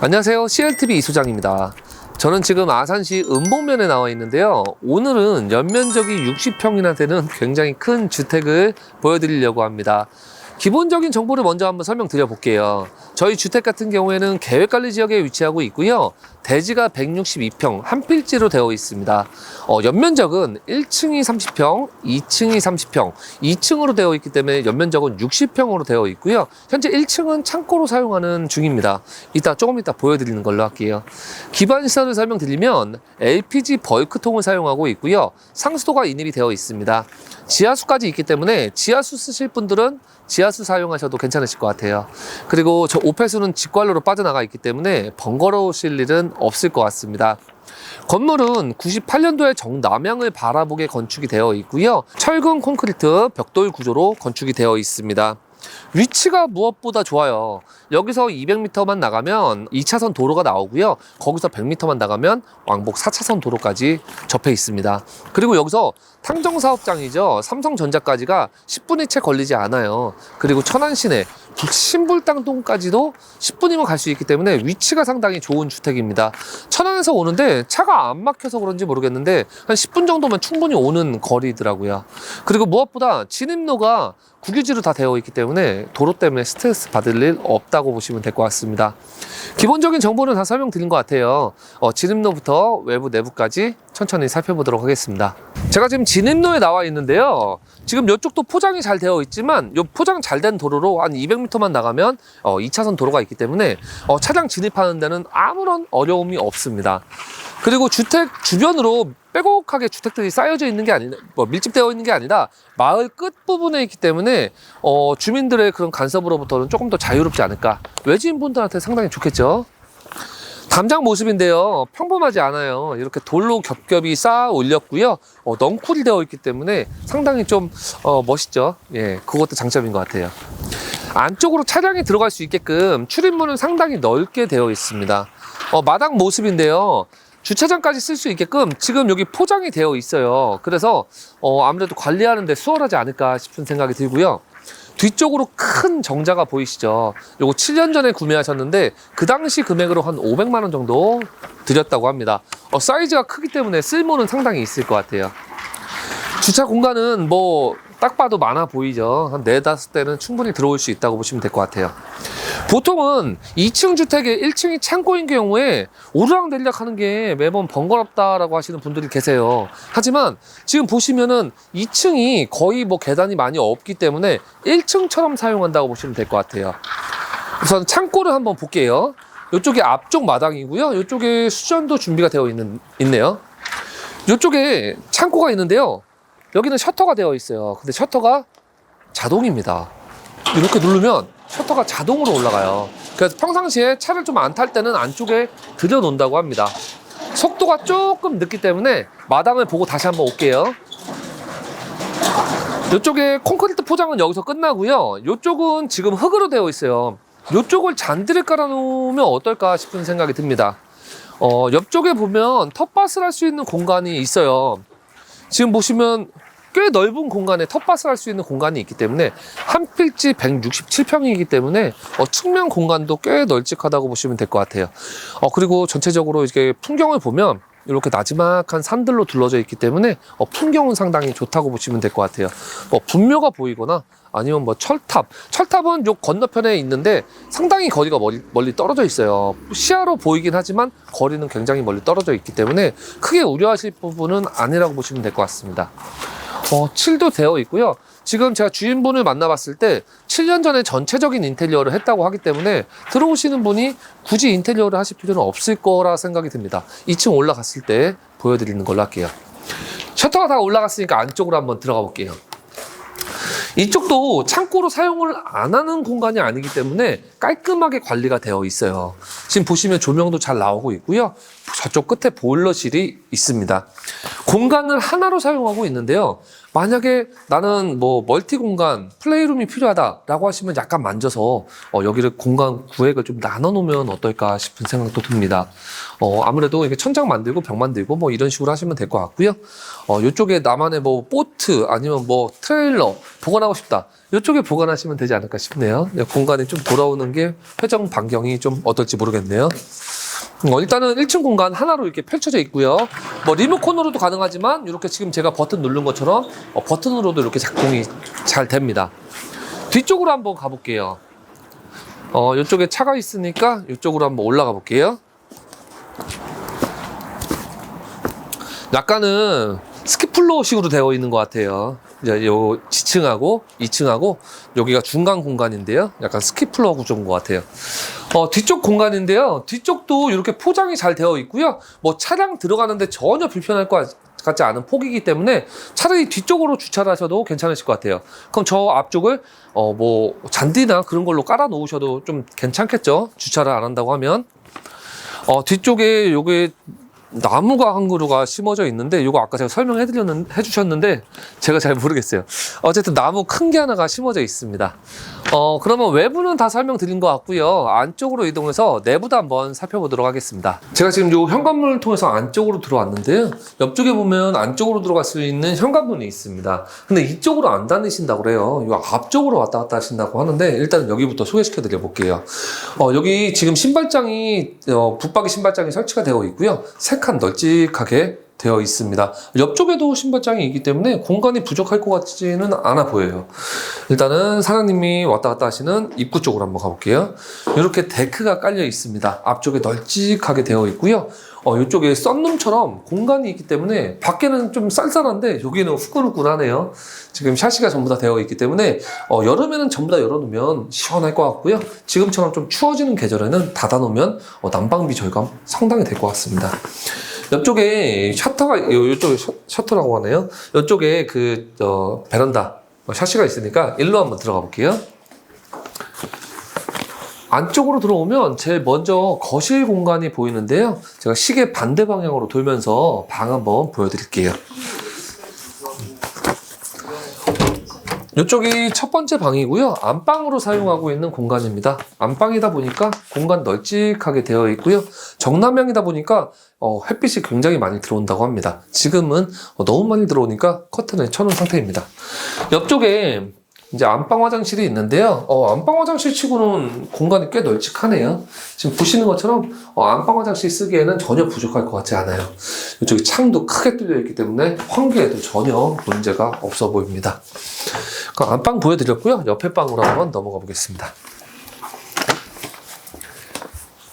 안녕하세요. CLTV 이소장입니다. 저는 지금 아산시 은봉면에 나와 있는데요. 오늘은 연면적이 60평이나 되는 굉장히 큰 주택을 보여드리려고 합니다. 기본적인 정보를 먼저 한번 설명드려 볼게요. 저희 주택 같은 경우에는 계획관리 지역에 위치하고 있고요. 대지가 162평, 한 필지로 되어 있습니다. 어, 연면적은 1층이 30평, 2층이 30평, 2층으로 되어 있기 때문에 연면적은 60평으로 되어 있고요. 현재 1층은 창고로 사용하는 중입니다. 이따 조금 이따 보여드리는 걸로 할게요. 기반 시설을 설명드리면 LPG 벌크통을 사용하고 있고요. 상수도가 인입이 되어 있습니다. 지하수까지 있기 때문에 지하수 쓰실 분들은 지하 수 사용하셔도 괜찮으실 것 같아요. 그리고 저 오폐수는 직관로로 빠져나가 있기 때문에 번거로우실 일은 없을 것 같습니다. 건물은 98년도에 정남향을 바라보게 건축이 되어 있고요. 철근 콘크리트 벽돌 구조로 건축이 되어 있습니다. 위치가 무엇보다 좋아요. 여기서 200m만 나가면 2차선 도로가 나오고요. 거기서 100m만 나가면 왕복 4차선 도로까지 접해 있습니다. 그리고 여기서 탕정 사업장이죠. 삼성전자까지가 10분이 채 걸리지 않아요. 그리고 천안 시내 신불당동까지도 10분이면 갈 수 있기 때문에 위치가 상당히 좋은 주택입니다. 천안에서 오는데 차가 안 막혀서 그런지 모르겠는데 한 10분 정도면 충분히 오는 거리더라고요. 그리고 무엇보다 진입로가 국유지로 다 되어 있기 때문에 도로 때문에 스트레스 받을 일 없다고 보시면 될 것 같습니다. 기본적인 정보는 다 설명드린 것 같아요. 어, 진입로부터 외부 내부까지 천천히 살펴보도록 하겠습니다. 제가 지금 진입로에 나와 있는데요. 지금 이쪽도 포장이 잘 되어 있지만 이 포장 잘 된 도로로 한 200m만 나가면 어, 2차선 도로가 있기 때문에 어, 차량 진입하는 데는 아무런 어려움이 없습니다. 그리고 주택 주변으로 빼곡하게 주택들이 쌓여져 있는 게 아니라 뭐 밀집되어 있는 게 아니라 마을 끝 부분에 있기 때문에 어, 주민들의 그런 간섭으로부터는 조금 더 자유롭지 않을까 외지인 분들한테 상당히 좋겠죠. 담장 모습인데요. 평범하지 않아요. 이렇게 돌로 겹겹이 쌓아 올렸고요. 어, 넝쿨이 되어 있기 때문에 상당히 좀 어, 멋있죠. 예, 그것도 장점인 것 같아요. 안쪽으로 차량이 들어갈 수 있게끔 출입문은 상당히 넓게 되어 있습니다. 어, 마당 모습인데요. 주차장까지 쓸 수 있게끔 지금 여기 포장이 되어 있어요. 그래서 어, 아무래도 관리하는데 수월하지 않을까 싶은 생각이 들고요. 뒤쪽으로 큰 정자가 보이시죠? 요거 7년 전에 구매하셨는데 그 당시 금액으로 한 500만 원 정도 드렸다고 합니다. 어, 사이즈가 크기 때문에 쓸모는 상당히 있을 것 같아요. 주차 공간은 뭐 딱 봐도 많아 보이죠. 한 네다섯 대는 충분히 들어올 수 있다고 보시면 될 것 같아요. 보통은 2층 주택에 1층이 창고인 경우에 오르락내리락 하는 게 매번 번거롭다라고 하시는 분들이 계세요. 하지만 지금 보시면은 2층이 거의 뭐 계단이 많이 없기 때문에 1층처럼 사용한다고 보시면 될 것 같아요. 우선 창고를 한번 볼게요. 이쪽이 앞쪽 마당이고요. 이쪽에 수전도 준비가 되어 있는, 있네요. 이쪽에 창고가 있는데요. 여기는 셔터가 되어 있어요. 근데 셔터가 자동입니다. 이렇게 누르면 셔터가 자동으로 올라가요. 그래서 평상시에 차를 좀 안 탈 때는 안쪽에 들여놓는다고 합니다. 속도가 조금 늦기 때문에 마당을 보고 다시 한번 올게요. 이쪽에 콘크리트 포장은 여기서 끝나고요. 이쪽은 지금 흙으로 되어 있어요. 이쪽을 잔디를 깔아놓으면 어떨까 싶은 생각이 듭니다. 어, 옆쪽에 보면 텃밭을 할 수 있는 공간이 있어요. 지금 보시면 꽤 넓은 공간에 텃밭을 할 수 있는 공간이 있기 때문에 한 필지 167평이기 때문에 어, 측면 공간도 꽤 널찍하다고 보시면 될 것 같아요. 어, 그리고 전체적으로 이렇게 풍경을 보면 이렇게 나지막한 산들로 둘러져 있기 때문에 어, 풍경은 상당히 좋다고 보시면 될 것 같아요. 뭐 분묘가 보이거나 아니면 뭐 철탑, 철탑은 요 건너편에 있는데 상당히 거리가 멀리, 멀리 떨어져 있어요. 시야로 보이긴 하지만 거리는 굉장히 멀리 떨어져 있기 때문에 크게 우려하실 부분은 아니라고 보시면 될 것 같습니다. 어, 7도 되어 있고요. 지금 제가 주인분을 만나봤을 때 7년 전에 전체적인 인테리어를 했다고 하기 때문에 들어오시는 분이 굳이 인테리어를 하실 필요는 없을 거라 생각이 듭니다. 2층 올라갔을 때 보여드리는 걸로 할게요. 셔터가 다 올라갔으니까 안쪽으로 한번 들어가 볼게요. 이쪽도 창고로 사용을 안 하는 공간이 아니기 때문에 깔끔하게 관리가 되어 있어요. 지금 보시면 조명도 잘 나오고 있고요. 저쪽 끝에 보일러실이 있습니다. 공간을 하나로 사용하고 있는데요. 만약에 나는 뭐 멀티 공간, 플레이룸이 필요하다라고 하시면 약간 만져서 어, 여기를 공간 구획을 좀 나눠 놓으면 어떨까 싶은 생각도 듭니다. 어, 아무래도 이게 천장 만들고 벽 만들고 뭐 이런 식으로 하시면 될 것 같고요. 어, 이쪽에 나만의 뭐 보트 아니면 뭐 트레일러 보관하고 싶다. 이쪽에 보관하시면 되지 않을까 싶네요. 네, 공간이 좀 돌아오는 게 회전 반경이 좀 어떨지 모르겠네요. 어, 일단은 1층 공간 하나로 이렇게 펼쳐져 있고요. 뭐 리모컨으로도 가능하지만 이렇게 지금 제가 버튼 누른 것처럼 어, 버튼으로도 이렇게 작동이 잘 됩니다. 뒤쪽으로 한번 가볼게요. 어, 이쪽에 차가 있으니까 이쪽으로 한번 올라가 볼게요. 약간은 스키플로어식으로 되어 있는 것 같아요. 이제 요 지층하고 2층하고 여기가 중간 공간인데요. 약간 스키플로어 구조인 것 같아요. 어, 뒤쪽 공간인데요. 뒤쪽도 이렇게 포장이 잘 되어 있고요. 뭐 차량 들어가는데 전혀 불편할 것 같지 않은 폭이기 때문에 차라리 뒤쪽으로 주차를 하셔도 괜찮으실 것 같아요. 그럼 저 앞쪽을 어, 뭐 잔디나 그런 걸로 깔아 놓으셔도 좀 괜찮겠죠. 주차를 안 한다고 하면. 어, 뒤쪽에 요게 나무가 한 그루가 심어져 있는데 이거 아까 제가 설명해 드렸는 해 주셨는데 제가 잘 모르겠어요. 어쨌든 나무 큰 게 하나가 심어져 있습니다. 어 그러면 외부는 다 설명드린 것 같고요. 안쪽으로 이동해서 내부도 한번 살펴보도록 하겠습니다. 제가 지금 요 현관문을 통해서 안쪽으로 들어왔는데요. 옆쪽에 보면 안쪽으로 들어갈 수 있는 현관문이 있습니다. 근데 이쪽으로 안 다니신다고 그래요. 요 앞쪽으로 왔다 갔다 하신다고 하는데 일단 여기부터 소개시켜 드려 볼게요. 어 여기 지금 신발장이 어, 붙박이 신발장이 설치가 되어 있고요. 세칸 널찍하게 되어 있습니다. 옆쪽에도 신발장이 있기 때문에 공간이 부족할 것 같지는 않아 보여요. 일단은 사장님이 왔다 갔다 하시는 입구 쪽으로 한번 가볼게요. 이렇게 데크가 깔려 있습니다. 앞쪽에 널찍하게 되어 있고요. 어, 이쪽에 썬룸처럼 공간이 있기 때문에 밖에는 좀 쌀쌀한데 여기는 후끈후끈하네요. 지금 샤시가 전부 다 되어 있기 때문에 어, 여름에는 전부 다 열어놓으면 시원할 것 같고요. 지금처럼 좀 추워지는 계절에는 닫아놓으면 어, 난방비 절감 상당히 될 것 같습니다. 옆쪽에 셔터가 셔, 셔터라고 하네요. 이쪽에 그 어, 베란다 어, 샤시가 있으니까 일로 한번 들어가 볼게요. 안쪽으로 들어오면 제일 먼저 거실 공간이 보이는데요. 제가 시계 반대 방향으로 돌면서 방 한번 보여드릴게요. 이쪽이 첫 번째 방이고요. 안방으로 사용하고 있는 공간입니다. 안방이다 보니까 공간 널찍하게 되어 있고요. 정남향이다 보니까 어, 햇빛이 굉장히 많이 들어온다고 합니다. 지금은 어, 너무 많이 들어오니까 커튼을 쳐놓은 상태입니다. 옆쪽에 이제 안방 화장실이 있는데요. 어, 안방 화장실 치고는 공간이 꽤 널찍하네요. 지금 보시는 것처럼 어, 안방 화장실 쓰기에는 전혀 부족할 것 같지 않아요. 이쪽에 창도 크게 뚫려 있기 때문에 환기에도 전혀 문제가 없어 보입니다. 그럼 안방 보여드렸고요. 옆에 방으로 한번 넘어가 보겠습니다.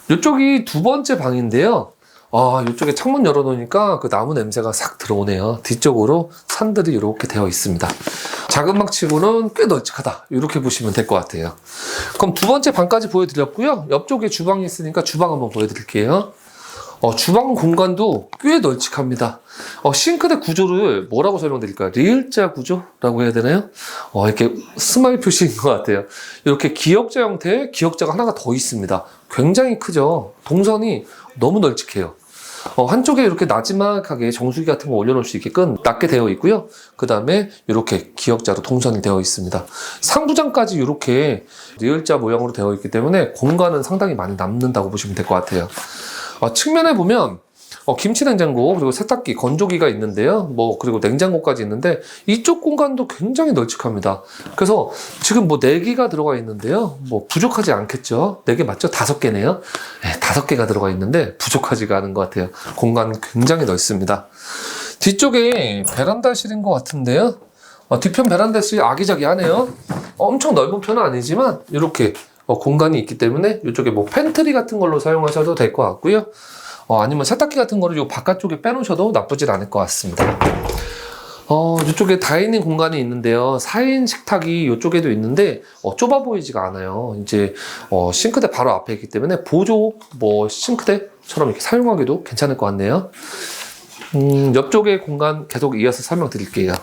이쪽이 두 번째 방인데요. 아, 이쪽에 창문 열어놓으니까 그 나무 냄새가 싹 들어오네요. 뒤쪽으로 산들이 이렇게 되어 있습니다. 작은 방치고는 꽤 널찍하다. 이렇게 보시면 될 것 같아요. 그럼 두 번째 방까지 보여드렸고요. 옆쪽에 주방이 있으니까 주방 한번 보여드릴게요. 어, 주방 공간도 꽤 널찍합니다. 어, 싱크대 구조를 뭐라고 설명드릴까요? 리을자 구조라고 해야 되나요? 어, 이렇게 스마일 표시인 것 같아요. 이렇게 기역자 형태의 기역자가 하나가 더 있습니다. 굉장히 크죠? 동선이 너무 널찍해요. 어, 한쪽에 이렇게 나지막하게 정수기 같은 거 올려놓을 수 있게끔 낮게 되어 있고요. 그 다음에 이렇게 기역자로 동선이 되어 있습니다. 상부장까지 이렇게 리을자 모양으로 되어 있기 때문에 공간은 상당히 많이 남는다고 보시면 될 것 같아요. 어, 측면에 보면 어, 김치 냉장고 그리고 세탁기 건조기가 있는데요. 뭐 그리고 냉장고까지 있는데 이쪽 공간도 굉장히 널찍합니다. 그래서 지금 뭐 4개가 들어가 있는데요. 뭐 부족하지 않겠죠. 4개 맞죠? 5개네요. 네, 5개가 들어가 있는데 부족하지가 않은 것 같아요. 공간 굉장히 넓습니다. 뒤쪽에 베란다실인 것 같은데요. 어, 뒤편 베란다실이 아기자기하네요. 엄청 넓은 편은 아니지만 이렇게 어, 공간이 있기 때문에 이쪽에 뭐 팬트리 같은 걸로 사용하셔도 될 것 같고요. 어, 아니면 세탁기 같은 거를 요 바깥쪽에 빼놓으셔도 나쁘진 않을 것 같습니다. 어, 이쪽에 다이닝 공간이 있는데요. 4인 식탁이 이쪽에도 있는데, 어, 좁아 보이지가 않아요. 이제, 어, 싱크대 바로 앞에 있기 때문에 보조, 뭐, 싱크대처럼 이렇게 사용하기도 괜찮을 것 같네요. 음, 옆쪽의 공간 계속 이어서 설명드릴게요.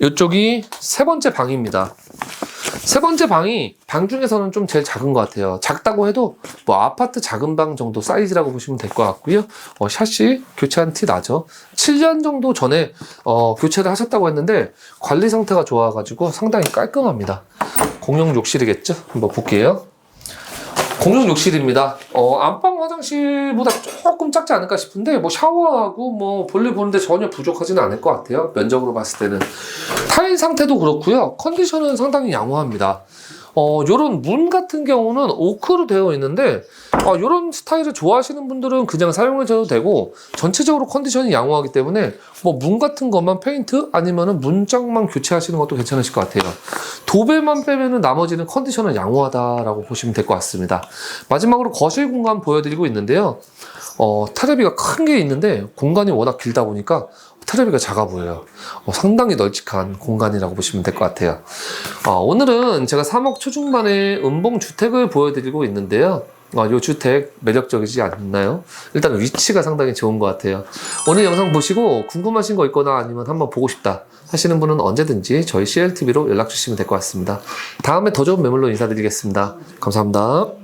이쪽이 세 번째 방입니다. 세 번째 방이 방 중에서는 좀 제일 작은 것 같아요. 작다고 해도 뭐 아파트 작은 방 정도 사이즈라고 보시면 될 것 같고요. 어, 샷이 교체한 티 나죠. 7년 정도 전에 어, 교체를 하셨다고 했는데 관리 상태가 좋아가지고 상당히 깔끔합니다. 공용 욕실이겠죠? 한번 볼게요. 공용 욕실입니다. 어, 안방 화장실보다 조금 작지 않을까 싶은데 뭐 샤워하고 뭐 볼일 보는데 전혀 부족하지는 않을 것 같아요. 면적으로 봤을 때는 타일 상태도 그렇고요. 컨디션은 상당히 양호합니다. 어, 요런 문 같은 경우는 오크로 되어 있는데, 어, 요런 스타일을 좋아하시는 분들은 그냥 사용하셔도 되고, 전체적으로 컨디션이 양호하기 때문에, 뭐 문 같은 것만 페인트 아니면은 문짝만 교체하시는 것도 괜찮으실 것 같아요. 도배만 빼면은 나머지는 컨디션은 양호하다라고 보시면 될 것 같습니다. 마지막으로 거실 공간 보여드리고 있는데요. 어, 테레비가 큰 게 있는데, 공간이 워낙 길다 보니까 테레비가 작아 보여요. 어, 상당히 널찍한 공간이라고 보시면 될 것 같아요. 어, 오늘은 제가 3억 초중반의 은봉 주택을 보여드리고 있는데요. 어, 이 주택 매력적이지 않나요? 일단 위치가 상당히 좋은 것 같아요. 오늘 영상 보시고 궁금하신 거 있거나 아니면 한번 보고 싶다 하시는 분은 언제든지 저희 CLTV로 연락 주시면 될 것 같습니다. 다음에 더 좋은 매물로 인사드리겠습니다. 감사합니다.